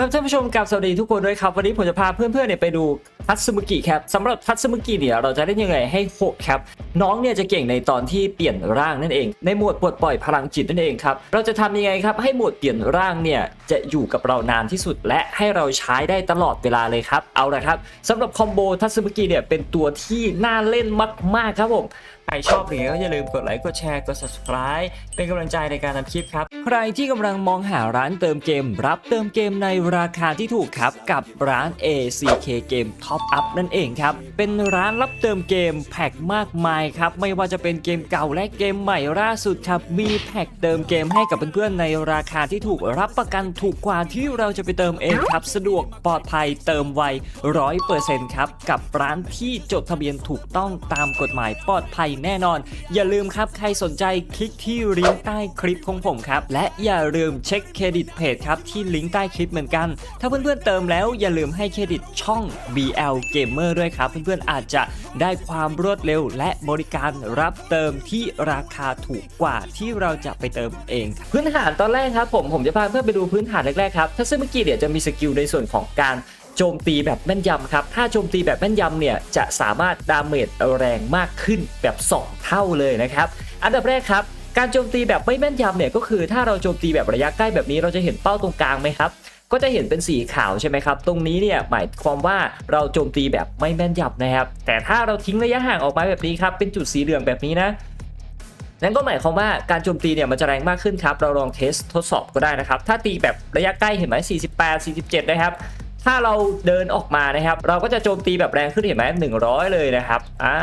ครับท่านผู้ชมกับสวัสดีทุกคนด้วยครับ วันนี้ผมจะพาเพื่อนๆเนี่ยไปดู ทัตสึมุกิครับสำหรับทัตสึมุกิเนี่ยเราจะได้ยังไงให้โหครับน้องเนี่ยจะเก่งในตอนที่เปลี่ยนร่างนั่นเอง ในหมวดปลดปล่อยพลังจิตนั่นเองครับเราจะทำยังไงครับให้หมวดเปลี่ยนร่างเนี่ยจะอยู่กับเรานานที่สุด และให้เราใช้ได้ตลอดเวลาเลยครับเอาละครับสำหรับคอมโบทัตสึมุกิเนี่ยเป็นตัวที่น่าเล่นมากๆครับผมใครชอบเนี่ยก็อย่าลืมกดไลค์กดแชร์กด subscribe เป็นกำลังใจในการทำคลิปครับ ใครที่กำลังมองหาร้านเติมเกม รับเติมเกมในราคาที่ถูกครับกับร้าน ACK Game Top Up นั่นเองครับ เป็นร้านรับเติมเกมแพ็คมากมายครับ ไม่ว่าจะเป็นเกมเก่าและเกมใหม่ล่าสุดครับ มีแพ็คเติมเกมให้กับเพื่อนๆในราคาที่ถูกรับประกันถูกกว่าที่เราจะไปเติมเองครับ สะดวกปลอดภัยเติมไวร้อยเปอร์เซ็นต์ครับ กับร้านที่จดทะเบียนถูกต้องตามกฎหมายปลอดภัยแน่นอน อย่าลืมครับใครสนใจคลิกที่ลิงก์ใต้คลิปของผมครับ และอย่าลืมเช็คเครดิตเพจครับที่ลิงก์ใต้คลิปเหมือนกัน ถ้าเพื่อนๆเติมแล้วอย่าลืมให้เครดิตช่อง BL Gamer ด้วยครับ เพื่อนๆอาจจะได้ความรวดเร็ว และบริการรับเติมที่ราคาถูกกว่าที่เราจะไปเติมเองครับพื้นฐานตอนแรกครับผมผมจะพาเพื่อนไปดูพื้นฐานแรกๆครับถ้าซึ่งเมื่อกี้เดี๋ยวจะมีสกิลในส่วนของการโจมตีแบบแม่นยำครับ ถ้าโจมตีแบบแม่นยำเนี่ยจะสามารถดาเมจแรงมากขึ้นแบบ 2 เท่าเลยนะครับ อันดับแรกครับ การโจมตีแบบไม่แม่นยำเนี่ยก็คือถ้าเราโจมตีแบบระยะใกล้แบบนี้เราจะเห็นเป้าตรงกลางไหมครับ ก็จะเห็นเป็นสีขาวใช่ไหมครับ ตรงนี้เนี่ยหมายความว่าเราโจมตีแบบไม่แม่นยำนะครับ แต่ถ้าเราทิ้งระยะห่างออกมาแบบนี้ครับ เป็นจุดสีเหลืองแบบนี้นะนั่นก็หมายความว่าการโจมตีเนี่ยมันจะแรงมากขึ้นครับ เราลองเทสทดสอบก็ได้นะครับ ถ้าตีแบบระยะใกล้เห็นไหม48 47 นะครับ ถ้าเราเดินออกมานะครับ เราก็จะโจมตีแบบแรงขึ้นเห็นไหม100 เลยนะครับ อ่า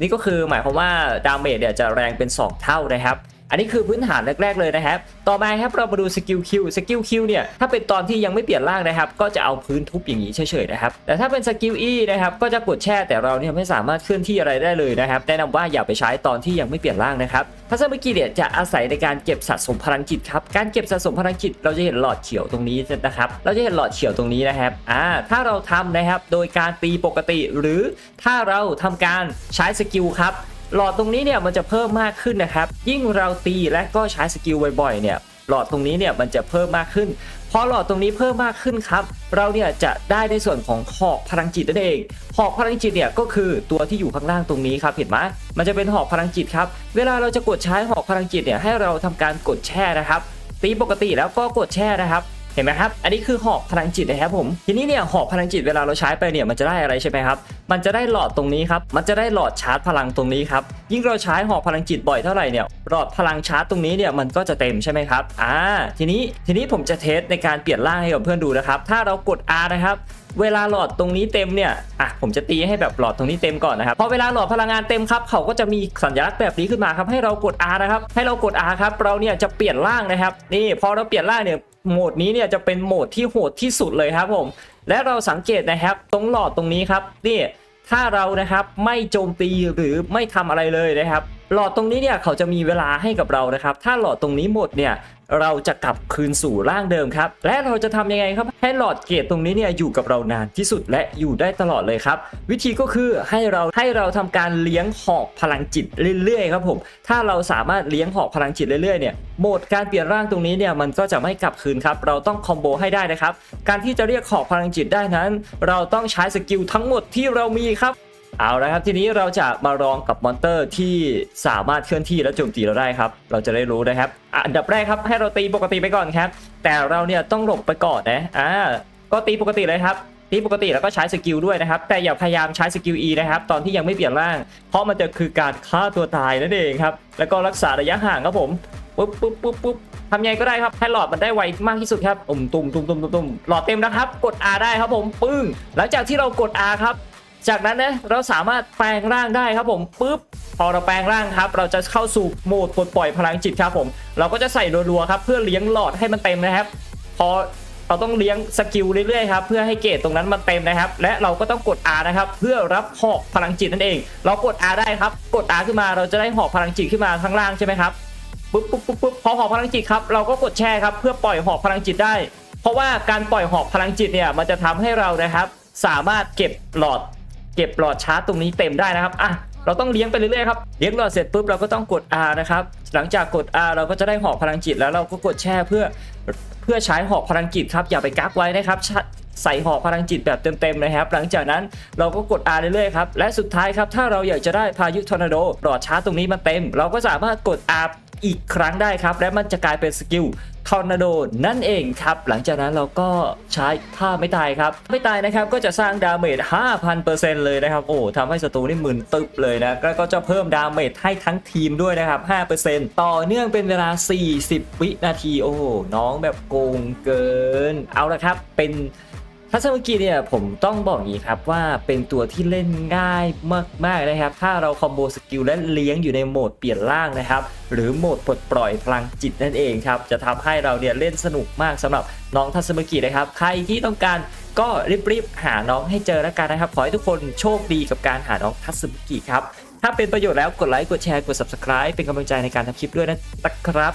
นี่ก็คือหมายความว่าดาเมจเนี่ยจะแรงเป็น 2 เท่านะครับ อันนี้คือพื้นฐานแรกๆเลยนะครับต่อมาครับเรามาดูสกิลคิวสกิลคิวเนี่ยถ้าเป็นตอนที่ยังไม่เปลี่ยนร่างนะครับ ก็จะเอาพื้นทุบอย่างนี้เฉยๆนะครับแต่ถ้าเป็นสกิลอีนะครับก็จะกดแช่แต่เราเนี่ยไม่สามารถเคลื่อนที่อะไรได้เลยนะครับแนะนำว่าอย่าไปใช้ตอนที่ยังไม่เปลี่ยนร่างนะครับทัศนเมื่อกี้เนี่ยจะอาศัยในการเก็บสะสมพลังจิตครับการเก็บสะสมพลังจิตเราจะเห็นหลอดเขียวตรงนี้นะครับเราจะเห็นหลอดเขียวตรงนี้นะครับอ่าถ้าเราทำนะครับโดยการตีปกติหรือถ้าเราทำการใช้สกิลครับ หลอดตรงนี้เนี่ยมันจะเพิ่มมากขึ้นนะครับ ยิ่งเราตีและก็ใช้สกิลบ่อยๆเนี่ยหลอดตรงนี้เนี่ยมันจะเพิ่มมากขึ้นพอหลอดตรงนี้เพิ่มมากขึ้นครับ เราเนี่ยจะได้ในส่วนของหอกพลังจิตนั่นเอง หอกพลังจิตเนี่ยก็คือตัวที่อยู่ข้างล่างตรงนี้ครับเห็นไหมมันจะเป็นหอกพลังจิตครับ เวลาเราจะกดใช้หอกพลังจิตเนี่ยให้เราทำการกดแช่นะครับ ตีปกติแล้วก็กดแช่นะครับ เห็นไหมครับ อันนี้คือหอกพลังจิตนะครับผม ทีนี้เนี่ยหอกพลังจิตเวลาเราใช้ไปเนี่ยมันจะได้อะไรใช่ไหมครับ มันจะได้หลอดตรงนี้ครับ มันจะได้หลอดชาร์จพลังตรงนี้ครับ ยิ่งเราใช้หอกพลังจิตบ่อยเท่าไหร่เนี่ย หลอดพลังชาร์จตรงนี้เนี่ยมันก็จะเต็มใช่ไหมครับ อ่า ทีนี้ ทีนี้ผมจะเทสในการเปลี่ยนร่างให้กับเพื่อนดูนะครับ ถ้าเรากด R นะครับเวลาหลอดตรงนี้เต็มเนี่ย อะ ผมจะตีให้แบบหลอดตรงนี้เต็มก่อนนะครับ พอเวลาหลอดพลังงานเต็มครับ เขาก็จะมีสัญลักษณ์แบบนี้ขึ้นมาครับ ให้เรากด R นะครับ ให้เรากด R ครับ เราเนี่ยจะเปลี่ยนร่างนะครับ นี่ พอเราเปลี่ยนร่างเนี่ย โหมดนี้เนี่ยจะเป็นโหมดที่โหดที่สุดเลยครับผม และเราสังเกตนะครับ ตรงหลอดตรงนี้ครับนี่ถ้าเรานะครับไม่โจมตีหรือไม่ทำอะไรเลยนะครับ หลอดตรงนี้เนี่ยเขาจะมีเวลาให้กับเรานะครับ ถ้าหลอดตรงนี้หมดเนี่ยเราจะกลับคืนสู่ร่างเดิมครับ และเราจะทำยังไงครับ ให้หลอดเกตตรงนี้เนี่ยอยู่กับเรานานที่สุดและอยู่ได้ตลอดเลยครับ วิธีก็คือให้เราให้เราทำการเลี้ยงหอกพลังจิตเรื่อยๆครับผมถ้าเราสามารถเลี้ยงหอกพลังจิตเรื่อยๆเนี่ยโหมดการเปลี่ยนร่างตรงนี้เนี่ยมันก็จะไม่กลับคืนครับเราต้องคอมโบให้ได้นะครับการที่จะเรียกหอกพลังจิตได้นั้น เราต้องใช้สกิลทั้งหมดที่เรามีครับ เอาละครับทีนี้เราจะมาลองกับมอนเตอร์ที่สามารถเคลื่อนที่และโจมตีเราได้ครับ เราจะได้รู้นะครับ อันดับแรกครับให้เราตีปกติไปก่อนครับ แต่เราเนี่ยต้องหลบไปก่อนนะอ่าก็ตีปกติเลยครับตีปกติแล้วก็ใช้สกิลด้วยนะครับ แต่อย่าพยายามใช้สกิล E นะครับ ตอนที่ยังไม่เปลี่ยนร่าง เพราะมันจะคือการฆ่าตัวตายนั่นเองครับ แล้วก็รักษาระยะห่างครับผมปุ๊บปุ๊บปุ๊บปุ๊บทำยังไงก็ได้ครับให้หลอดมันได้ไวมากที่สุดครับตุ่มตุ่มตุ่มตุ่มตุ่มตุ่มหลอดเต็มนะครับ กด R ได้ครับผมปึ้งหลังจากที่เรากด R ครับ จากนั้นนะเราสามารถแปลงร่างได้ครับผมปุ๊บพอเราแปลงร่างครับ เราจะเข้าสู่โหมดปลดปล่อยพลังจิตครับผม เราก็จะใส่รัวๆครับเพื่อเลี้ยงหลอดให้มันเต็มนะครับ พอเราต้องเลี้ยงสกิลเรื่อยๆครับเพื่อให้เกรดตรงนั้นมันเต็มนะครับ และเราก็ต้องกด R นะครับ เพื่อรับหอกพลังจิตนั่นเอง เรากด R ได้ครับ กด R ขึ้นมาเราจะได้หอกพลังจิตขึ้นมาข้างล่างใช่ไหมครับปุ๊บปุ๊บปุ๊บปุ๊บพอหอกพลังจิตครับเราก็กดแช่ครับเพื่อปล่อยหอกพลังจิตได้ เพราะว่าการปล่อยหอกพลังจิตเนี่ยมันจะทำให้เรานะครับ สามารถเก็บหลอด เก็บหลอดชาร์จตรงนี้เต็มได้นะครับอะเราต้องเลี้ยงไปเรื่อยๆครับ เลี้ยงหลอดเสร็จปุ๊บเราก็ต้องกด R นะครับ หลังจากกด R เราก็จะได้หอกพลังจิตแล้วเราก็กดแช่เพื่อเพื่อใช้หอกพลังจิตครับ อย่าไปกักไว้นะครับ ใส่หอกพลังจิตแบบเต็มๆนะครับ หลังจากนั้นเราก็กด R เรื่อยๆครับ และสุดท้ายครับ ถ้าเราอยากจะได้พายุทอร์นาโดหลอดชาร์จตรงนี้มันเต็ม เราก็สามารถกด R อีกครั้งได้ครับ และมันจะกลายเป็นสกิลทอร์นาโดนั่นเองครับ หลังจากนั้นเราก็ใช้ท่าไม่ตายครับ ไม่ตายนะครับก็จะสร้างดาเมจ 5,000%เลยนะครับ โอ้ทำให้ศัตรูนี่หมึนตึบเลยนะ แล้วก็จะเพิ่มดาเมจให้ทั้งทีมด้วยนะครับ 5%ต่อเนื่องเป็นเวลา 40 วินาที โอ้น้องแบบโกงเกิน เอาละครับ เป็น ทัศนกิเนี่ยผมต้องบอกอย่างนี้ครับว่าเป็นตัวที่เล่นง่ายมากๆนะครับ ถ้าเราคอมโบสกิลและเลี้ยงอยู่ในโหมดเปลี่ยนร่างนะครับ หรือโหมดปลดปล่อยพลังจิตนั่นเองครับ จะทำให้เราเนี่ยเล่นสนุกมากสำหรับน้องทัศนกินะครับ ใครที่ต้องการก็รีบๆหาน้องให้เจอแล้วกันนะครับ ขอให้ทุกคนโชคดีกับการหาน้องทัศนกิครับ ถ้าเป็นประโยชน์แล้วกดไลค์กดแชร์กด subscribe เป็นกำลังใจในการทำคลิปด้วยนะครับ